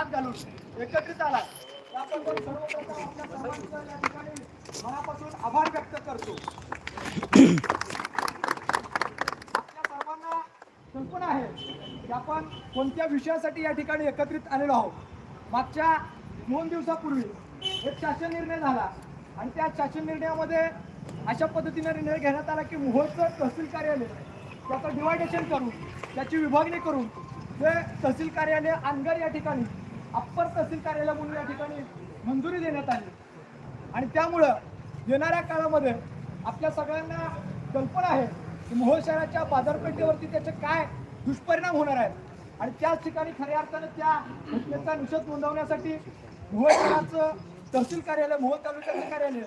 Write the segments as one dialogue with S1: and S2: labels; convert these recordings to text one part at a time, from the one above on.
S1: हात घालून एकत्रित आला त्याबद्दल सर्वप्रथम आपल्या सर्वांचं या ठिकाणी मनापासून आभार व्यक्त करतो. आपल्या सर्वांना कल्पना आहे की आपण कोणत्या विषयासाठी या ठिकाणी एकत्रित आलेलो आहोत. मागच्या दोन दिवसापूर्वी एक शासन निर्णय झाला आणि त्या शासन निर्णयामध्ये अशा पद्धतीने निर्णय घेण्यात आला की मोहोळचं तहसील कार्यालय त्याचं डिवायडेशन करून त्याची विभागणी करून ते तहसील कार्यालय अनगर या ठिकाणी अप्पर तहसील कार्यालय म्हणून या ठिकाणी मंजुरी देण्यात आली. आणि त्यामुळं येणाऱ्या काळामध्ये आपल्या सगळ्यांना कल्पना आहे की मोहोळ शहराच्या बाजारपेठेवरती त्याचे काय दुष्परिणाम होणार आहेत. आणि त्याच ठिकाणी खऱ्या अर्थानं त्या घटनेचा निषेध नोंदवण्यासाठी मोहोळ शहराचं तहसील कार्यालय मोहोळ तालुक्याचं कार्यालय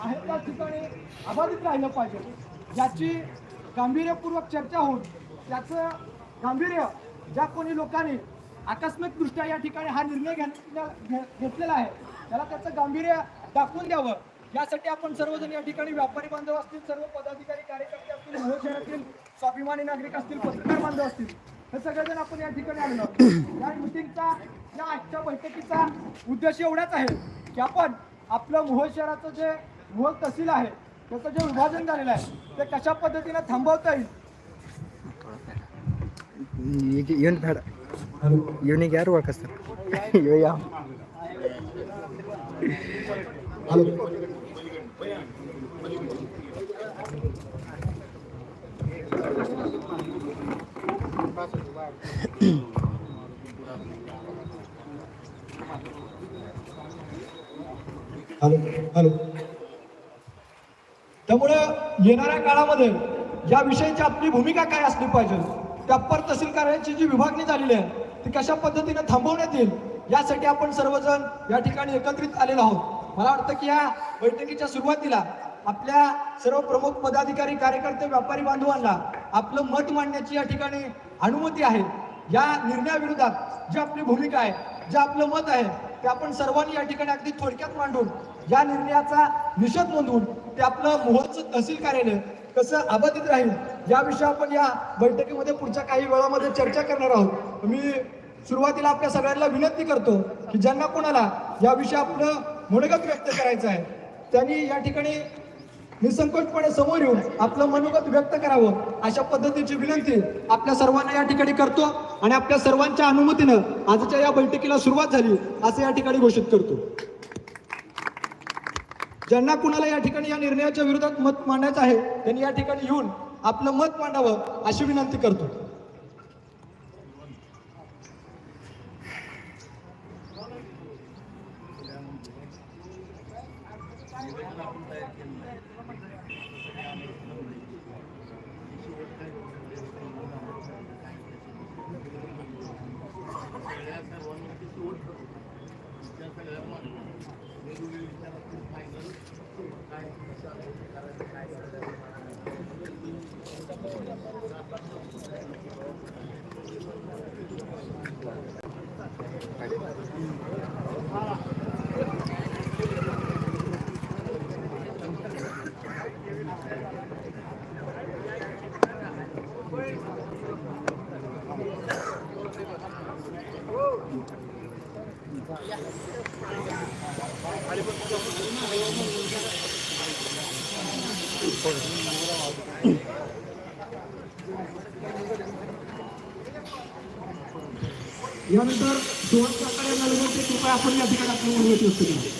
S1: आहे त्या ठिकाणी अबाधित राहिलं पाहिजे. ज्याची गांभीर्यपूर्वक चर्चा होऊन त्याचं गांभीर्य ज्या कोणी लोकांनी आकस्मिकदृष्ट्या या ठिकाणी हा निर्णय घेतलेला आहे त्याला त्याचं गांभीर्य दाखवून द्यावं यासाठी आपण सर्वजण या ठिकाणी व्यापारी बांधव असतील सर्व पदाधिकारी कार्यकर्ते असतील मोहोळ शहरातील स्वाभिमानी नागरिक असतील पत्रकार बांधव असतील हे सगळेजण आपण या ठिकाणी आणलो या मिटिंगचा या आजच्या बैठकीचा उद्देश एवढाच आहे की आपण आपलं मोहोळ शहराचं जे मोहोळ तहसील आहे त्याचं जे विभाजन झालेलं आहे ते कशा पद्धतीनं थांबवता येईल
S2: ಇವನಿಗೆ ಯಾರು ಹಾಕಿಸ್ತಾರೆ ಇವ ಯಾವ
S1: हॅलो हॅलो त्यामुळं येणाऱ्या काळामध्ये या विषयीची आपली भूमिका काय असली पाहिजे त्या अप्पर तहसील कार्यालयाची जी विभागणी झालेली आहे ती कशा पद्धतीने थांबवण्यात येईल यासाठी आपण सर्वजण या ठिकाणी एकत्रित आलेलो आहोत. मला वाटतं की या बैठकीच्या सुरुवातीला आपल्या सर्व प्रमुख पदाधिकारी कार्यकर्ते व्यापारी बांधवांना आपलं मत मांडण्याची या ठिकाणी अनुमती आहे. या निर्णयाविरोधात जी आपली भूमिका आहे जे आपलं मत आहे ते आपण सर्वांनी या ठिकाणी अगदी थोडक्यात मांडून या निर्णयाचा निषेध नोंदवून ते आपलं मोहोळचं तहसील कार्यालय कसं अबाधित राहील याविषयी आपण या बैठकीमध्ये पुढच्या काही वेळामध्ये चर्चा करणार आहोत. मी सुरुवातीला आपल्या सगळ्यांना विनंती करतो की ज्यांना कोणाला याविषयी आपलं मनोगत व्यक्त करायचं आहे त्यांनी या ठिकाणी निसंकोचपणे समोर येऊन आपलं मनोगत व्यक्त करावं अशा पद्धतीची विनंती आपल्या सर्वांना या ठिकाणी करतो आणि आपल्या सर्वांच्या अनुमतीनं आजच्या या बैठकीला सुरुवात झाली असं या ठिकाणी घोषित करतो. ज्यांना कुणाला या ठिकाणी या निर्णयाच्या विरोधात मत मांडायचं आहे त्यांनी या ठिकाणी येऊन आपलं मत मांडावं अशी विनंती करतो. यानंतर सुहास प्रकारे यांना विनंती कृपया आपण या ठिकाणी आपली मनोगत व्यक्त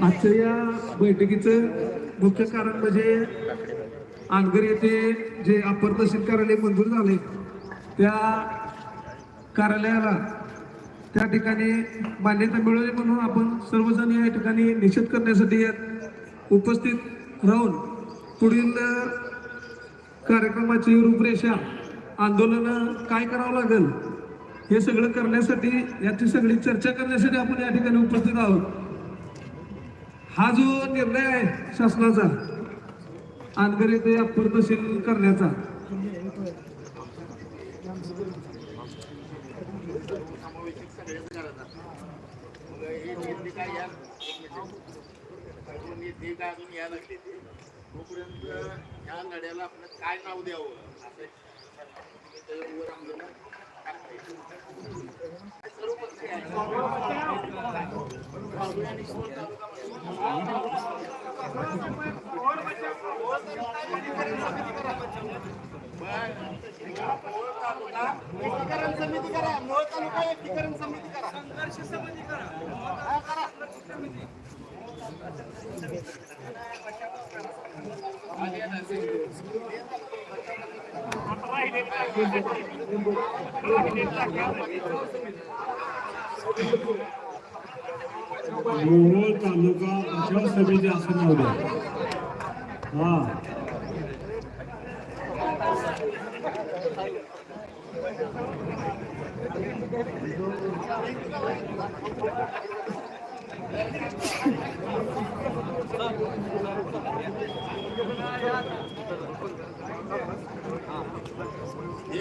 S3: आजच्या या बैठकीचं मुख्य कारण म्हणजे आनगर येथे जे अपर तहसील कार्यालय मंजूर झाले त्या कार्यालयाला. त्या ठिकाणी मान्यता मिळवली म्हणून आपण सर्वजण या ठिकाणी निषेध करण्यासाठी यात उपस्थित राहून पुढील कार्यक्रमाची रूपरेषा आंदोलन काय करावं लागेल हे सगळं करण्यासाठी याची सगळी चर्चा करण्यासाठी आपण या ठिकाणी उपस्थित आहोत. हा जो निर्णय आहे शासनाचा अनगर येथे अप्पर
S4: तोपर्यंत या लढ्याला काय नाव द्यावं असं तुम्ही त्याच्यावर आमचं सर्व पक्ष आहे. मोहोळ तालुका एकीकरण
S5: अशा समिती असं नाव द्या हा.
S4: एक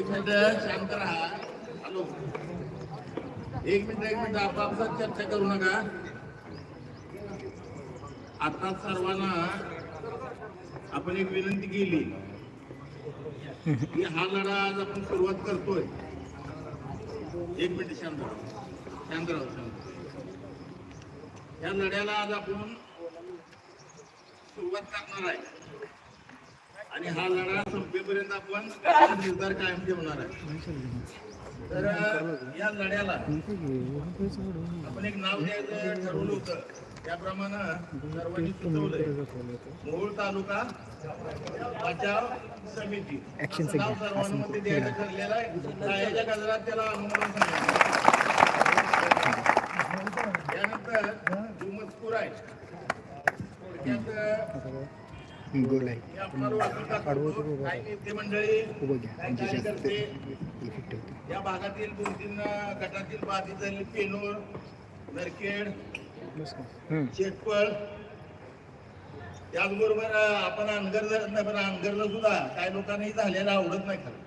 S4: मिनिट शांत राहा. हॅलो. एक मिनिट एक मिनिट आपापसात चर्चा करू नका. आता सर्वांना आपण एक विनंती केली. की हा लढा आज आपण सुरुवात करतोय. एक मिनिट शांत शांतराव शांत या लढ्याला आज आपण सुरुवात करणार आहे. आणि हा लढा संपेपर्यंत आपण निर्धार कायम ठेवणार आहे. तर या लढ्याला आपण एक नाव द्यायचं ठरवलं होतं. त्याप्रमाणे सर्वांनी सुचवलंय. मोहोळ तालुका बचाव समिती. नाव. सर्वांमध्ये द्यायचं ठरलेलं आहे. शाळेच्या गजरात त्याला अनुमोदन सांगितलं. त्यानंतर मजकूर आहे. थोडक्यात
S2: गोल आहे.
S4: मंडळी
S2: उभं घ्या
S4: काही
S2: जास्त
S4: कार्यकर्ते
S2: इफेक्ट होतो
S4: या भागातील दोन तीन गटातील बाधित झालेले पेनोर नरखेड. शेटपळ त्याचबरोबर आपण अनगर जर नाही पण अनगरला सुद्धा काही लोकांनाही झालेलं आवडत नाही खरं.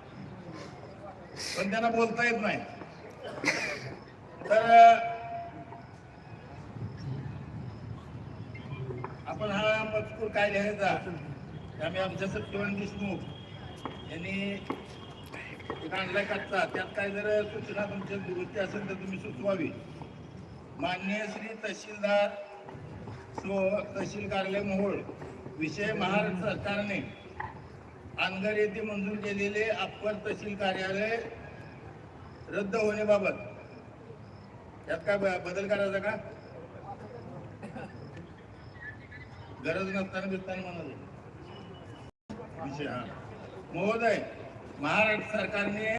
S4: पण त्यांना बोलता येत नाही. तर पण आपण हा मजकूर काय लिहायचा? आम्ही आमच्या सत्यवान देशमुख यांनी आणलाय कच्चा त्यात काय जर सूचना तुमच्या दुरुस्ती असेल तर तुम्ही सुचवावी. माननीय श्री तहसीलदार सो तहसील कार्यालय मोहोळ विषय महाराष्ट्र सरकारने अनगर येथे मंजूर केलेले अप्पर तहसील कार्यालय रद्द होण्याबाबत. यात काय ब- बदल करायचा का? गरज नसताना बिसताना म्हणाले. विषय हा. महोदय महाराष्ट्र सरकारने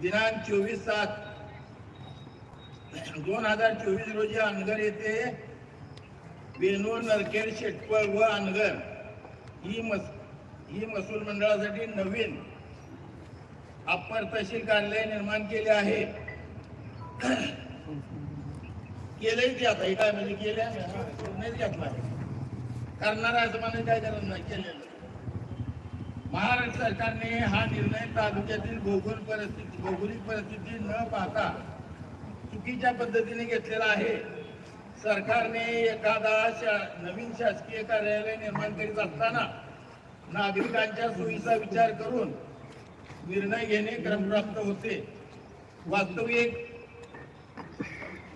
S4: दिनांक चोवीस सात दोन हजार चोवीस रोजी अनगर येथे वेणूर नरखेड शेटपळ व अनगर ही मस ही महसूल मंडळासाठी नवीन अप्पर तहसील कार्यालय निर्माण केले आहे. केलंही ते आता काय म्हणजे केले नाही घेतला करणार आहे असं म्हणायची काय करत नाही केलेलं महाराष्ट्र सरकारने हा निर्णय तालुक्यातील भौगोलिक परिस्थिती भौगोलिक परिस्थिती न पाहता चुकीच्या पद्धतीने घेतलेला आहे. सरकारने एखादा शा- नवीन शासकीय कार्यालय निर्माण करीत असताना नागरिकांच्या सोयीचा विचार करून निर्णय घेणे क्रमप्राप्त होते. वास्तविक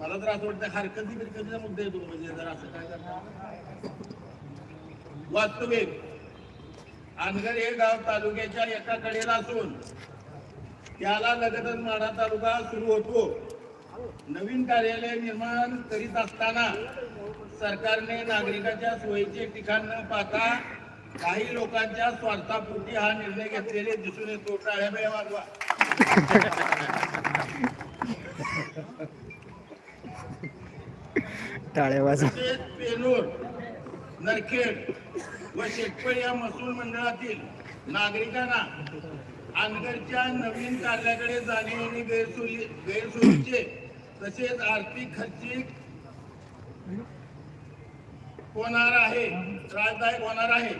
S4: मला तर असं वाटतं हरकती बिरकतीचा मुद्दा येतो म्हणजे जर असं काय करणार. वास्तविक अनगर हे गाव तालुक्याच्या एका कडेला असून त्याला लगतच माढा तालुका सुरू होतो. नवीन कार्यालय निर्माण करीत असताना सरकारने नागरिकाच्या सोयीचे ठिकाण न पाहता काही लोकांच्या स्वार्थापुरती हा निर्णय घेतलेले दिसून येतो. टाळ्या वाजवा.
S2: टाळ्या वाजवा.
S4: पेनूर नरखेड व शेटपळ या महसूल मंडळातील नागरिकांना अनगरच्या नवीन कार्याकडे जाणे आणि गैरसोयी गैरसोयीचे तसेच आर्थिक खर्चिक होणार आहे त्रासदायक होणार आहे.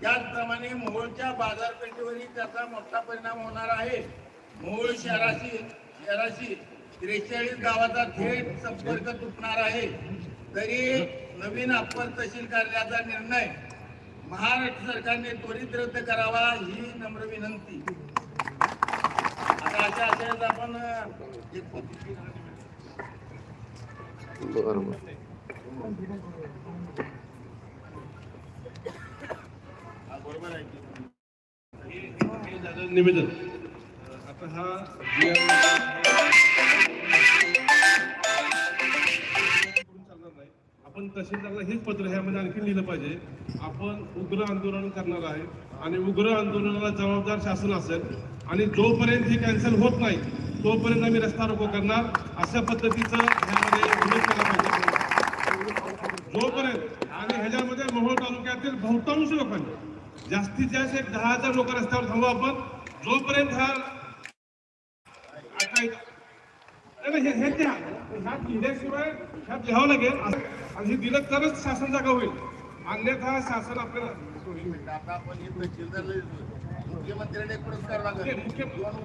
S4: त्याचप्रमाणे मोहोळच्या बाजारपेठेवरही त्याचा मोठा परिणाम होणार आहे. मोहोळ शहराशी शहराशी त्रेचाळीस गावाचा थेट संपर्क तुटणार आहे. तरी नवीन अप्पर तहसील कार्यालयाचा निर्णय महाराष्ट्र सरकारने त्वरित रद्द करावा ही नम्र विनंती. आता अशा आशयात आपण हा, बरोबर आहे.
S5: हे निवेदन. आता हा आपण तहसीलदारला हेच पत्र ह्यामध्ये आणखी लिहिलं पाहिजे. आपण उग्र आंदोलन करणार आहे आणि उग्र आंदोलनाला जबाबदार शासन असेल आणि जोपर्यंत हे कॅन्सल होत नाही तोपर्यंत आम्ही रस्ता रोको करणार अशा पद्धतीचं ह्यामध्ये उल्लेख केला पाहिजे. जोपर्यंत आणि ह्याच्यामध्ये मोहोळ तालुक्यातील बहुतांश लोकांनी जास्तीत जास्त एक दहा हजार लोक रस्त्यावर थांबू आपण जोपर्यंत हा नाही, हे- ह्या लिहिल्याशिवाय ह्यात लिहावं लागेल. असं- आणि हे दिलं तरच शासन जागा होईल. अन्यथा शासन आपल्याला
S4: आता आपण तहसीलदार मुख्यमंत्र्यांनी पुरस्कार
S5: ते
S4: लागेल.
S5: मुख्य